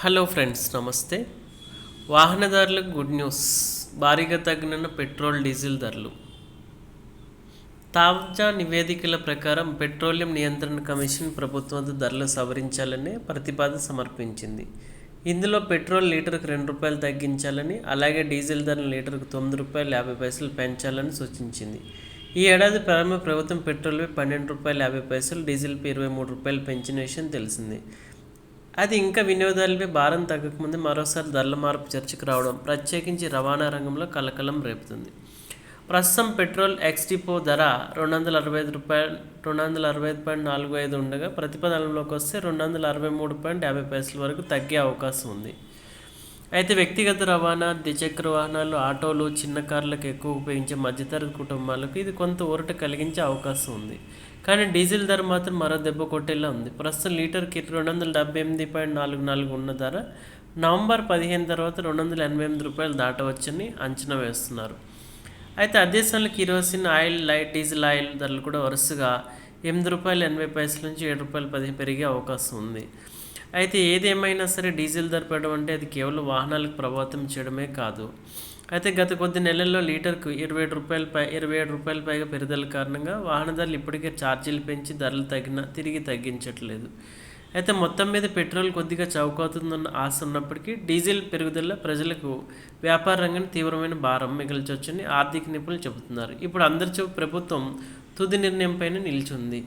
Hello friends నమస్తే. వాహనదారులకు good news. భారీగా తగ్గిన పెట్రోల్ డీజిల్ ధరలు. తాజా నివేదికల ప్రకారం పెట్రోలియం నియంత్రణ కమిషన్ ప్రభుత్వం ధరలు సవరించాలని ప్రతిపాదన సమర్పించింది. ఇందులో పెట్రోల్ లీటర్కు రెండు రూపాయలు తగ్గించాలని అలాగే డీజిల్ ధరను లీటర్కు తొమ్మిది రూపాయలు యాభై పైసలు పెంచాలని సూచించింది. ఈ ఏడాది ప్రారంభ ప్రభుత్వం పెట్రోల్పై పన్నెండు రూపాయలు యాభై పైసలు డీజిల్పై ఇరవై మూడు రూపాయలు పెంచిన విషయం తెలిసింది. అది ఇంకా వినియోగదారులపై భారం తగ్గకముందే మరోసారి ధరల మార్పు చర్చకు రావడం ప్రత్యేకించి రవాణా రంగంలో కలకలం రేపుతుంది. ప్రస్తుతం పెట్రోల్ ఎక్స్డిపో ధర రెండు వందల అరవై ఐదు రూపాయలు రెండు వందల అరవై ఐదు పాయింట్ నాలుగు ఐదు ఉండగా ప్రతిపాదనలోకి వస్తే రెండు వందల అరవై మూడు పాయింట్ యాభై పైసల వరకు తగ్గే అవకాశం ఉంది. అయితే వ్యక్తిగత రవాణా ద్విచక్ర వాహనాలు ఆటోలు చిన్న కార్లకు ఎక్కువ ఉపయోగించే మధ్యతరగతి కుటుంబాలకు ఇది కొంత ఊరట కలిగించే అవకాశం ఉంది. కానీ డీజిల్ ధర మాత్రం మరో దెబ్బ కొట్టేలా ఉంది. ప్రస్తుతం లీటర్కి రెండు వందల డెబ్బై ఎనిమిది పాయింట్ నాలుగు నాలుగు ఉన్న ధర నవంబర్ పదిహేను తర్వాత రెండు వందల ఎనభై ఎనిమిది రూపాయలు దాటవచ్చని అంచనా వేస్తున్నారు. అయితే అదే సమయంలో kerosene oil light diesel oil ధరలు కూడా వరుసగా ఎనిమిది రూపాయలు ఎనభై పైసల నుంచి ఏడు రూపాయలు పది పెరిగే అవకాశం ఉంది. అయితే ఏదేమైనా సరే డీజిల్ ధర పెరగడం అంటే అది కేవలం వాహనాలకు ప్రభావితం చేయడమే కాదు. అయితే గత కొద్ది నెలల్లో లీటర్కు ఇరవై ఏడు రూపాయల పై ఇరవై ఏడు రూపాయల పైగా పెరుగుదల కారణంగా వాహనదారులు ఇప్పటికే ఛార్జీలు పెంచి ధరలు తగ్గిన తిరిగి తగ్గించట్లేదు. అయితే మొత్తం మీద పెట్రోల్ కొద్దిగా చౌకవుతుందన్న ఆశ ఉన్నప్పటికీ డీజిల్ పెరుగుదల ప్రజలకు వ్యాపార రంగాన్ని తీవ్రమైన భారం మిగిల్చవచ్చని ఆర్థిక నిపుణులు చెబుతున్నారు. ఇప్పుడు అందరి చూపు ప్రభుత్వం తుది నిర్ణయంపైన నిలిచింది